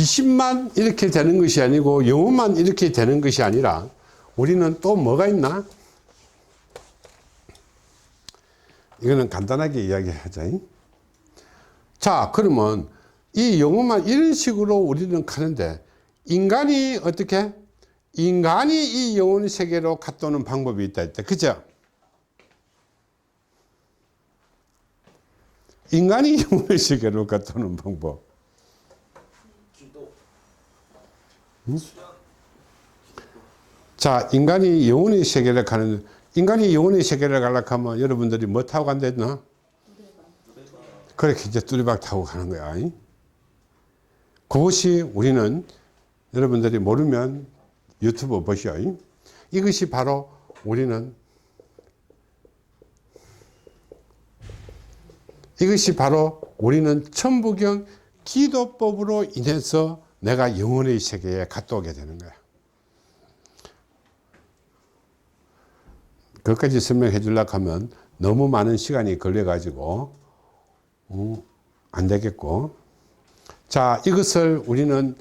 귀신만 이렇게 되는 것이 아니고 영혼만 이렇게 되는 것이 아니라 우리는 또 뭐가 있나? 이거는 간단하게 이야기하자. 자, 그러면 이 영혼만 이런 식으로 우리는 가는데 인간이 어떻게? 인간이 이 영혼 세계로 갔다 오는 방법이 있다 했다. 그죠? 인간이 영혼의 세계로 갔다 오는 방법. 기도 자, 인간이 영혼의 세계를 가는, 인간이 영혼의 세계를 가려고 하면 여러분들이 뭐 타고 간다 했나? 그렇게 이제 뚜리박 타고 가는 거야. 이? 그것이 우리는 여러분들이 모르면 유튜브 보시오. 이? 이것이 바로 우리는 이것이 바로 우리는 천부경 기도법으로 인해서 내가 영혼의 세계에 갔다 오게 되는 거야. 그것까지 설명해 주려고 하면 너무 많은 시간이 걸려가지고, 어, 안 되겠고. 자, 이것을 우리는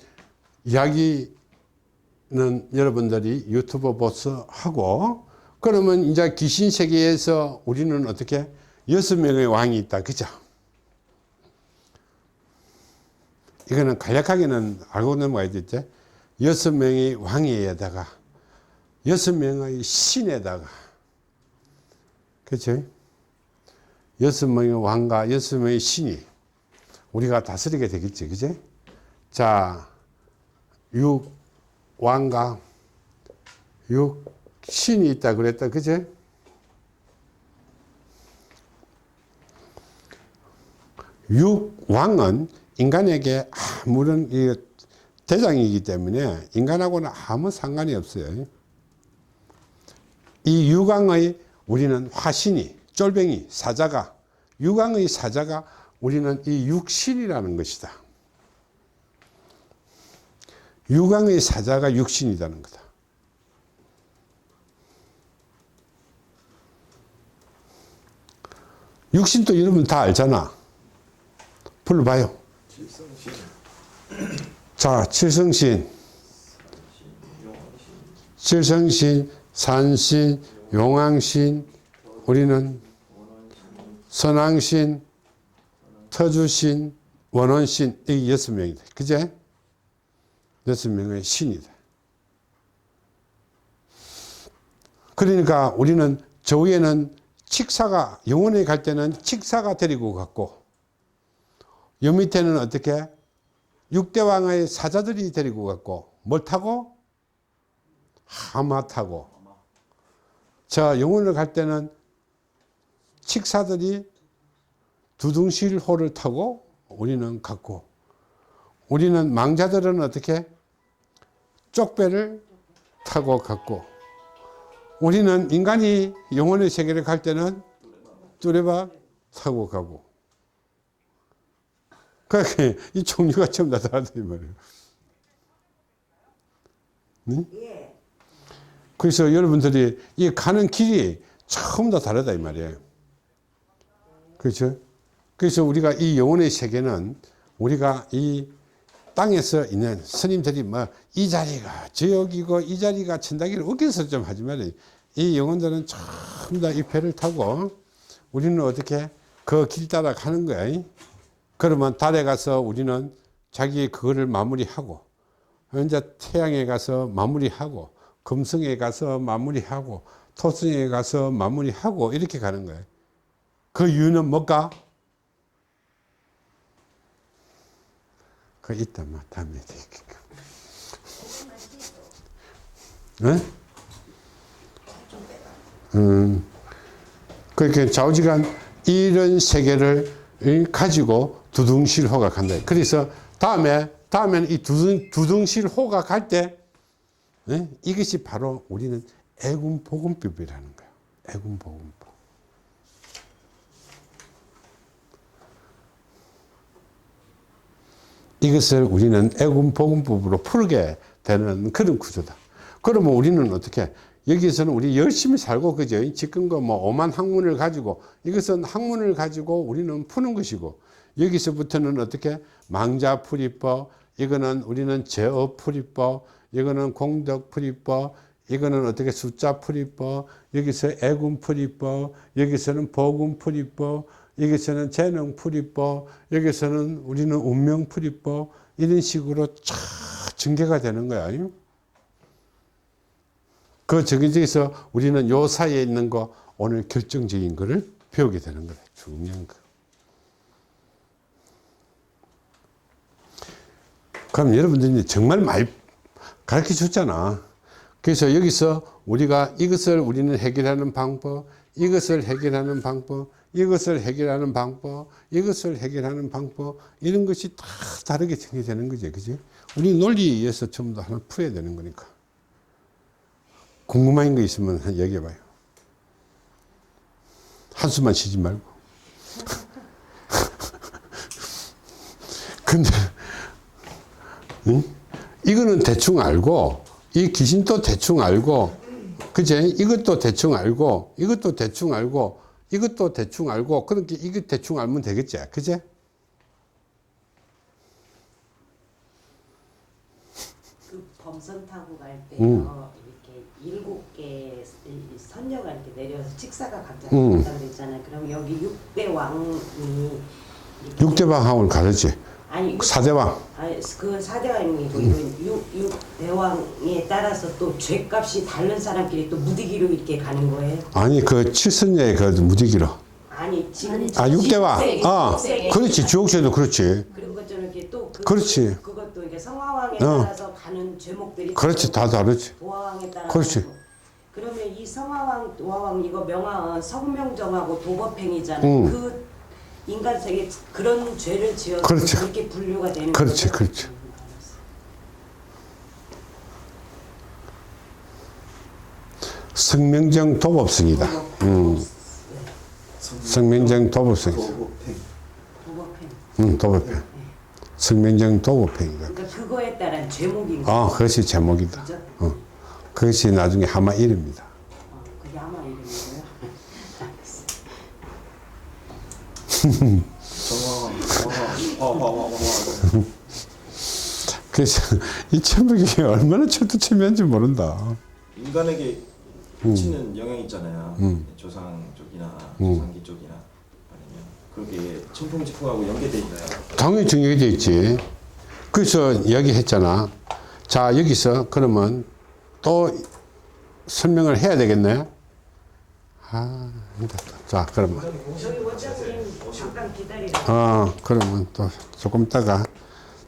이야기는 여러분들이 유튜브 보서 하고, 그러면 이제 귀신 세계에서 우리는 어떻게 여섯 명의 왕이 있다. 그죠? 이거는 간략하게는 알고 넘어가야 되죠. 여섯 명의 왕에다가 여섯 명의 신에다가 그렇죠? 여섯 명의 왕과 여섯 명의 신이 우리가 다스리게 되겠지, 그죠? 자, 육 왕과 육 신이 있다 그랬다, 그죠? 육 왕은 인간에게 아무런 이 대장이기 때문에 인간하고는 아무 상관이 없어요. 이 유광의 우리는 화신이 쫄병이 사자가 유광의 사자가 우리는 이 육신이라는 것이다. 유광의 사자가 육신이라는 거다. 육신도 여러분 다 알잖아. 불러봐요. 자, 칠성신, 칠성신, 산신, 용왕신, 우리는 선왕신, 터주신, 원원신, 이 여섯 명이다. 그제? 여섯 명의 신이다. 그러니까 우리는 저 위에는 칙사가, 영혼에 갈 때는 칙사가 데리고 갔고, 여 밑에는 어떻게? 육대 왕의 사자들이 데리고 갔고, 뭘 타고? 하마 타고. 저 영혼을 갈 때는 칙사들이 두둥실 호를 타고 우리는 갔고 우리는 망자들은 어떻게 쪽배를 타고 갔고 우리는 인간이 영혼의 세계를 갈 때는 뚜레바 타고 가고 그렇게 이 종류가 전부 다 다르다 이 말이에요. 네? 예. 그래서 여러분들이 이 가는 길이 전부 다 다르다 이 말이에요. 그렇죠? 그래서 우리가 이 영혼의 세계는 우리가 이 땅에서 있는 스님들이 뭐 이 자리가 저역이고 이 자리가 천당이를 웃겨서 좀 하지만 이 영혼들은 전부 다 이 배를 타고 우리는 어떻게 그 길 따라 가는 거야. 그러면 달에 가서 우리는 자기 그거를 마무리하고 이제 태양에 가서 마무리하고 금성에 가서 마무리하고 토성에 가서 마무리하고 이렇게 가는 거예요. 그 이유는 뭘까? 그 이따 마 다음에 얘기할게. 응? 음, 그렇게 좌우지간 이런 세계를 가지고 두둥실호가 간다. 그래서 다음에 다음에는 이 두둥, 두둥실호가 갈때 이것이 바로 우리는 애군복음법이라는 거예요. 애군복음법. 이것을 우리는 애군복음법으로 풀게 되는 그런 구조다. 그러면 우리는 어떻게 여기서는 우리 열심히 살고 그죠? 지금거 뭐 오만 학문을 가지고 이것은 학문을 가지고 우리는 푸는 것이고 여기서부터는 어떻게 망자풀이법 이거는 우리는 제어 풀이법, 이거는 공덕 풀이법, 이거는 어떻게 숫자 풀이법, 여기서 애군 풀이법, 여기서는 보군 풀이법, 여기서는 재능 풀이법, 여기서는 우리는 운명 풀이법, 이런 식으로 쫙 전개가 되는 거야. 그 정해져서 우리는 요 사이에 있는 거 오늘 결정적인 거를 배우게 되는 거다. 중요한 거. 그럼 여러분들이 정말 많이 가르쳐 줬잖아. 그래서 여기서 우리가 이것을 우리는 해결하는 방법, 이것을 해결하는 방법, 이것을 해결하는 방법, 이것을 해결하는 방법, 이런 것이 다 다르게 정해지는 거지. 그지? 우리 논리에 의해서 전부 다 하나 풀어야 되는 거니까. 궁금한 거 있으면 얘기해봐요. 한숨만 쉬지 말고. 근데, 응? 이거는 대충 알고, 이 귀신도 대충 알고, 그제? 이것도 대충 알고, 이것도 대충 알고, 이것도 대충 알고, 그렇게 이거 대충 알면 되겠지. 그제? 그 범선 타고 갈 때요 음. 이렇게 일곱 개 선녀가 이렇게 내려서 직사가 각자 음. 있다 그랬잖아요. 그럼 여기 육대 왕이 이렇게 육대방하고는 가르지. 아니 육- 사대왕. 아니 그 사대왕이고 이거 육육 대왕에 따라서 또 죄값이 다른 사람끼리 또 무디기로 이렇게 가는 거예요. 아니, 그 칠선녀의 그 무디기로. 아니 지금 아, 육대왕. 아, 지금 그렇지. 주옥새도 그렇지. 그런 것처럼 이렇게 또 그, 그렇지. 그것도 이게 성화왕에 어. 따라서 가는 죄목들이 그렇지. 다 다르지. 도화왕에 따라서 그렇지. 그러면 이 성화왕, 도화왕 이거 명화은 성명정하고 도법행이잖아요. 음. 그 인간 세계 그런 죄를 지어서 그렇지. 그렇게 분류가 되는 그렇지, 거죠? 그렇지. 음, 성명정 도법성이다. 음, 네, 성명정 도법성. 도법행. 음, 도법행. 성명정 도법행이다. 그러니까 그거에 따른 죄목인 거죠. 아, 그것이 제목이다. 그죠? 어, 그것이 나중에 하마 이름이다. 어, 그게 아마 이름이고요. 알았어. 정황. 정황. 어어어어. 그래서 이 천북이 얼마나 철두철미한지 모른다. 인간에게 미치는 영향 있잖아요. 음. 조상 쪽이나 음. 조상기 쪽이나 아니면 그게 천풍지풍하고 연계돼 있나요? 당연히 정해져 있지. 그래서 이야기했잖아. 자, 여기서 그러면 또 설명을 해야 되겠네. 아, 힘들다. 자, 그러면. 잠깐 기다리세요. 어, 그러면 또 조금 있다가,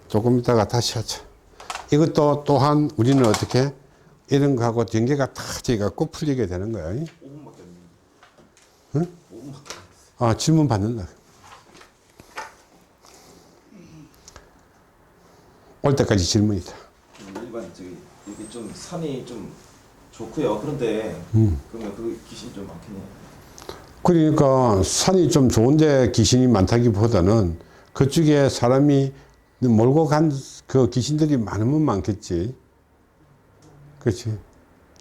조금 있다가 다시 하자. 이것도 또한 우리는 어떻게 이런 거하고 연계가 다 돼갖고 풀리게 되는 거야. 5분밖에 안 됩니다. 응? 5분밖에. 아, 질문 받는다. 올 때까지 질문이다. 일반 저기 이게 좀 산이 좀 좋고요. 그런데 음. 그러면 그 귀신 좀 많겠네요. 그러니까 산이 좀 좋은데 귀신이 많다기보다는 그쪽에 사람이 몰고 간 그 귀신들이 많으면 많겠지. 그렇지.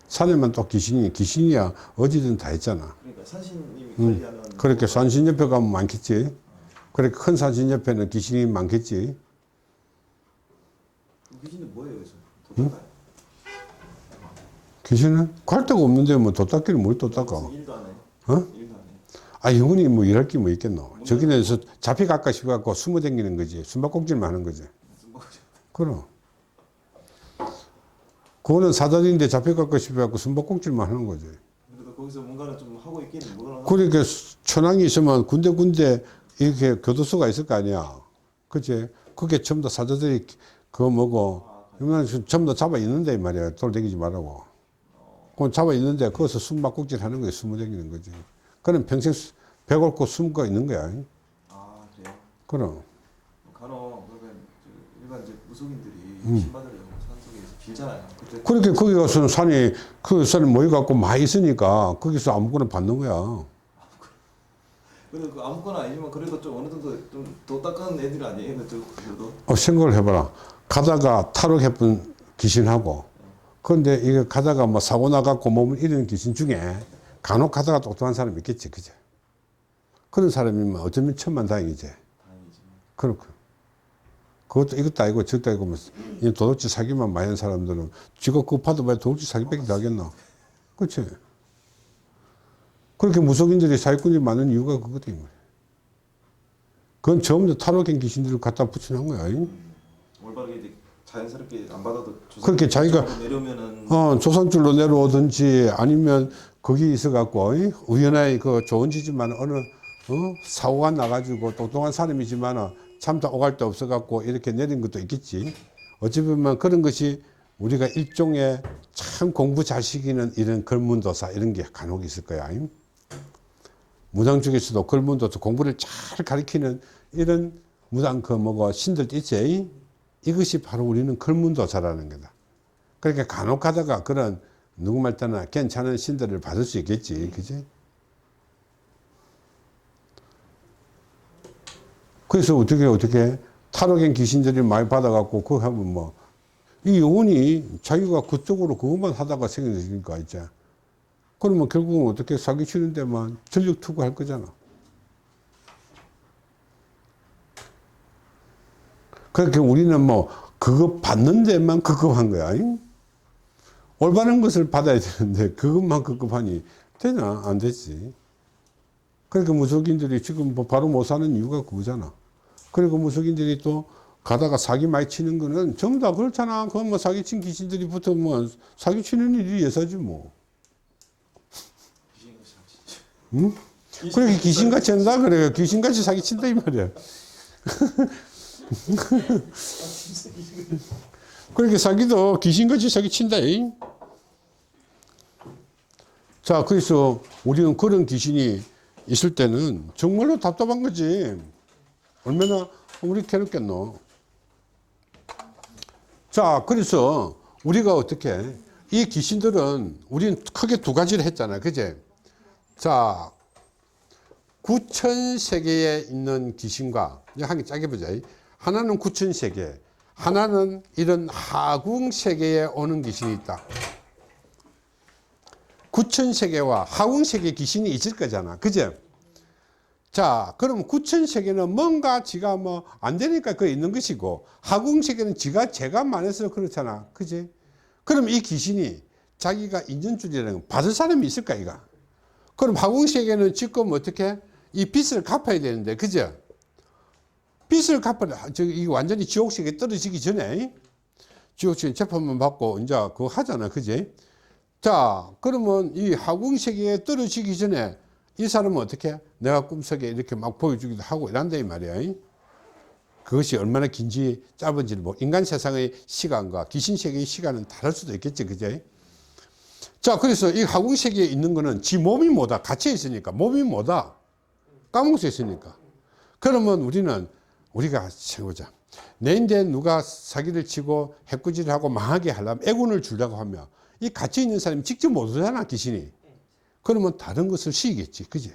산에만 또 귀신이, 귀신이야 어디든 다 있잖아. 그러니까 산신님이 음. 관리하는 그렇게 산신 옆에 가면 많겠지. 그렇게 큰 산신 옆에는 귀신이 많겠지. 그 귀신은 뭐예요, 그래서? 도둑가요? 귀신은 갈 데가 없는데 뭐 도닦기를 뭘 도닦아. 일도 안 해요. 어? 아, 영원히 뭐 일할 게뭐 있겠노. 저기는서 잡혀갈까 싶어갖고 숨어 다니는 거지. 숨바꼭질만 하는 거지. 그럼. 그거는 사다리인데 잡혀갈까 싶어갖고 숨바꼭질만 하는 거지. 그래도 거기서 뭔가를 좀 하고 있긴 뭐라 그러니까 천황이 있으면 군데군데 이렇게 교도소가 있을 거 아니야. 그치? 그게 전부 다 사자들이 그거 뭐고, 이만 전부 다 잡아 있는데 말이야. 돌대기지 말라고. 그건 잡아 있는데 거기서 숨바꼭질 하는 거야. 숨어 다니는 거지. 그럼 평생 수- 배 곪고 숨고 있는 거야. 아 그래요? 그럼. 간혹 그러면 저 일반 이제 무속인들이 음. 신받으려고 산속에서 빌잖아요. 그때 그렇게 거기 가서는 산이, 그 산에 모여갖고 많이 있으니까 거기서 아무거나 받는 거야. 근데 그 아무거나 아니지만 그래도 좀 어느 정도 좀더 닦은 애들 아니에요? 그래도 그래도 어, 생각을 해봐라. 가다가 탈옥해본 귀신하고, 그런데 이게 가다가 뭐 사고 나갖고 몸을 잃은 귀신 중에 간혹 가다가 똑똑한 사람이 있겠지, 그제? 그런 사람이면 어쩌면 천만 다행이지. 그렇고. 그것도 이것도 아니고 저것도 아니고 뭐, 이 도둑질 사기만 많이 한 사람들은 지가 급하도 왜 도둑질 사기밖에 더 하겠나. 그렇지. 그렇게 무속인들이 사기꾼이 많은 이유가 그거다, 이 말이야. 그건 다 탈옥한 귀신들을 갖다 붙여놓은 거야. 이. 올바르게 자연스럽게 안 받아도 그렇게 자기가- 내려오면은 어, 조선줄로 내려오든지 아니면 거기 있어갖고, 이? 우연하게 그 좋은 지지만 어느, 어? 사고가 나가지고 똑똑한 사람이지만 참다 오갈 데 없어갖고 이렇게 내린 것도 있겠지. 어찌 보면 그런 것이 우리가 일종의 참 공부 잘 시키는 이런 걸문도사 이런 게 간혹 있을 거야. 이? 무당 중에서도 걸문도사 공부를 잘 가르치는 이런 무당 그 뭐고 신들도 있지. 이것이 바로 우리는 걸문도사라는 거다. 그러니까 간혹 가다가 그런 누구 말 때나 괜찮은 신들을 받을 수 있겠지. 그지? 그래서 어떻게 어떻게 탈옥인 귀신들이 많이 받아갖고 그거 하면 뭐 이 영혼이 자기가 그쪽으로 그것만 하다가 생겨지니까 이제 그러면 결국은 어떻게 사기 치는 데만 전력 투구할 거잖아. 그렇게 우리는 뭐 그거 받는 데만 급급한 거야. 잉? 올바른 것을 받아야 되는데 그것만 급급하니 되나? 안 되지. 그러니까 무속인들이 지금 뭐 바로 못 사는 이유가 그거잖아. 그리고 무속인들이 또 가다가 사기 많이 치는 거는 전부 다 그렇잖아. 그건 뭐 사기 친 귀신들이 붙으면 사기 치는 일이 예사지 뭐. 응? 그렇게 귀신같이 한다 그래. 귀신같이 사기 친다 이 말이야. 그렇게 사기도 귀신같이 사기 친다. 이. 자, 그래서 우리는 그런 귀신이 있을 때는 정말로 답답한 거지. 얼마나 우리 괴롭겠노. 자, 그래서 우리가 어떻게 이 귀신들은 우리는 크게 두 가지를 했잖아요. 그제? 자, 구천 세계에 있는 귀신과 한 개 짜게 보자. 하나는 구천 세계, 하나는 이런 하궁 세계에 오는 귀신이 있다. 구천 세계와 하궁 세계 귀신이 있을 거잖아. 그제? 자, 그럼 구천 세계는 뭔가 지가 뭐 안 되니까 그 있는 것이고 하궁 세계는 지가 죄가 많아서 그렇잖아. 그지? 그럼 이 귀신이 자기가 인연줄이라는 건 받을 사람이 있을까, 이가? 그럼 하궁 세계는 지금 어떻게 이 빚을 갚아야 되는데, 그죠? 빚을 갚아야, 저, 이 완전히 지옥 세계 떨어지기 전에 지옥 세계 재판만 받고 이제 그거 하잖아. 그지? 자, 그러면 이 하궁 세계에 떨어지기 전에 이 사람은 어떻게? 내가 꿈속에 이렇게 막 보여주기도 하고 이란다 이 말이야. 그것이 얼마나 긴지 짧은지를 뭐 인간 세상의 시간과 귀신 세계의 시간은 다를 수도 있겠지, 그제? 자, 그래서 이 하궁 세계에 있는 거는 지 몸이 뭐다 갇혀 있으니까 몸이 뭐다 까먹을 수 있으니까. 그러면 우리는 우리가 생각보자. 내인데 누가 사기를 치고 해꾸지를 하고 망하게 하려면 애군을 주려고 하면 이 갇혀 있는 사람이 직접 못 오잖아, 귀신이. 그러면 다른 것을 시겠지. 그지?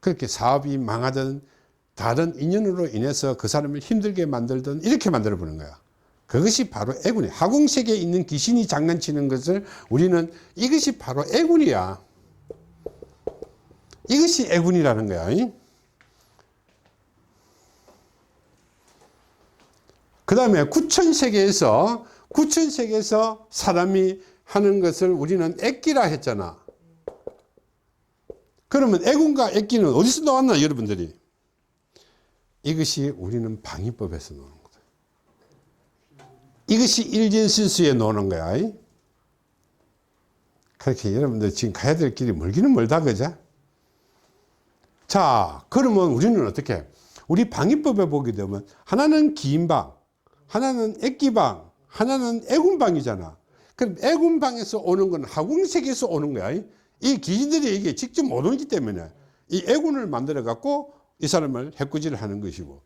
그렇게 사업이 망하든 다른 인연으로 인해서 그 사람을 힘들게 만들든 이렇게 만들어 보는 거야. 그것이 바로 애군이야. 하궁세계에 있는 귀신이 장난치는 것을 우리는 이것이 바로 애군이야. 이것이 애군이라는 거야. 그 다음에 구천 세계에서, 구천 세계에서 사람이 하는 것을 우리는 애기라 했잖아. 그러면 애군과 애기는 어디서 나왔나, 여러분들이? 이것이 우리는 방위법에서 나오는 거다. 이것이 일진신수에 나오는 거야. 이? 그렇게 여러분들 지금 가야 될 길이 멀기는 멀다, 그죠? 자, 그러면 우리는 어떻게? 우리 방위법에 보게 되면 하나는 기인방, 하나는 애기방, 하나는 애군방이잖아. 그럼 애군방에서 오는 건 하궁색에서 오는 거야. 이? 이 귀신들이 이게 직접 못 오기 때문에 이 애군을 만들어 갖고 이 사람을 해꾸지를 하는 것이고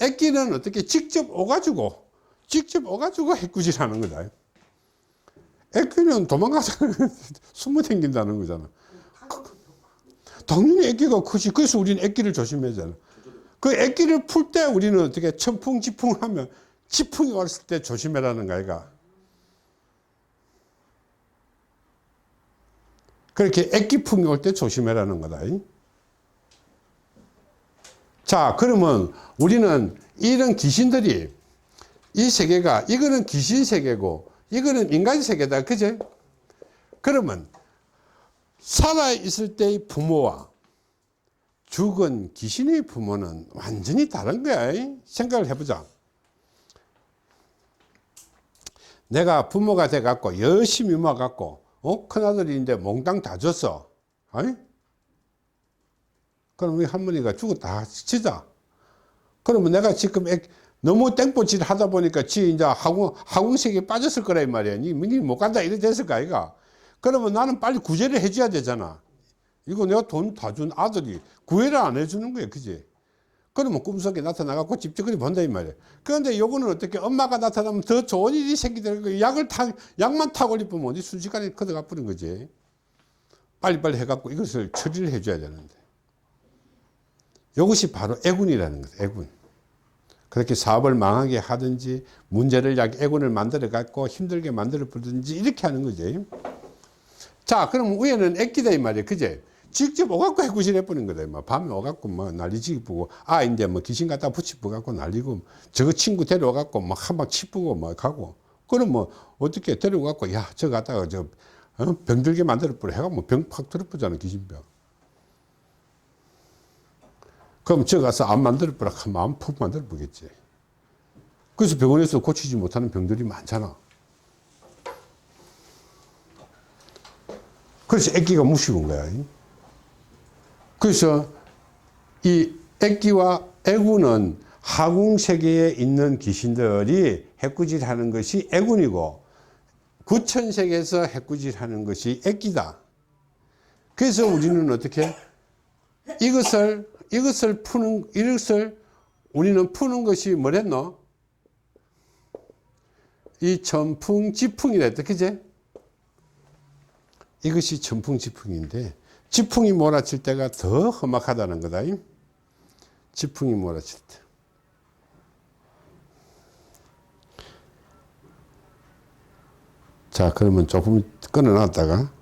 애기는 어떻게 직접 오가지고 직접 오가지고 해꾸지를 하는 거다. 애기는 도망가서 숨어 댕긴다는 거잖아. 당연히 애기가 크지. 그래서 우리는 애기를 조심하잖아. 그 애기를 풀 때 우리는 어떻게 천풍지풍 하면 지풍이 왔을 때 조심해라는 거야. 이가. 그렇게 애기풍이 올 때 조심해라는 거다. 자, 그러면 우리는 이런 귀신들이 이 세계가 이거는 귀신 세계고 이거는 인간 세계다. 그제? 그러면 살아 있을 때의 부모와 죽은 귀신의 부모는 완전히 다른 거야. 생각을 해보자. 내가 부모가 돼갖고 열심히 모아갖고 어? 큰아들인데 몽땅 다 줬어. 아니? 그럼 우리 할머니가 죽었다 치자. 그러면 내가 지금 액- 너무 땡볕질 하다 보니까 지 이제 학원, 학원색에 빠졌을 거라 이 말이야. 니, 니못 간다 이래 됐을 거 아이가. 그러면 나는 빨리 구제를 해줘야 되잖아. 이거 내가 돈 다 준 아들이 구애를 안 해주는 거야. 그지? 그러면 꿈속에 나타나갖고 집집거리 본다 이 말이야. 그런데 요거는 어떻게 엄마가 나타나면 더 좋은 일이 생기더라고. 그 약을 타, 약만 타고 리쁘면 어디 순식간에 커져가 버린 거지. 빨리빨리 해갖고 이것을 처리를 해줘야 되는데. 이것이 바로 애군이라는 거다. 애군. 그렇게 사업을 망하게 하든지 문제를 약 애군을 만들어 갖고 힘들게 만들어 보든지 이렇게 하는 거지. 자, 그럼 위에는 애기다 이 말이야. 그제? 직접 오갖고 해구실 해버린 거다. 막 밤에 오갖고 뭐 난리지기 보고 아 이제 뭐 귀신 갖다 붙이고 난리고 저거 친구 데려와갖고 막 한 방 치쁘고 막 가고 그럼 뭐 어떻게 데려와갖고 야 저 갖다가 저 어? 병들게 만들어 버려 해가 뭐 병 팍 들어보잖아 귀신병. 그럼 저 가서 안 만들어 버려 하면 안푹 만들어 보겠지. 그래서 병원에서 고치지 못하는 병들이 많잖아. 그래서 애기가 무식한 거야. 그래서 이 애기와 애군은 하궁 세계에 있는 귀신들이 해꾸질 하는 것이 애군이고 구천 세계에서 해꾸질 하는 것이 애기다. 그래서 우리는 어떻게 이것을 이것을 푸는 이것을 우리는 푸는 것이 뭐랬노? 이 천풍지풍이라 했다. 그제? 이것이 천풍지풍인데 지풍이 몰아칠 때가 더 험악하다는 거다. 지풍이 몰아칠 때. 자, 그러면 조금 끊어놨다가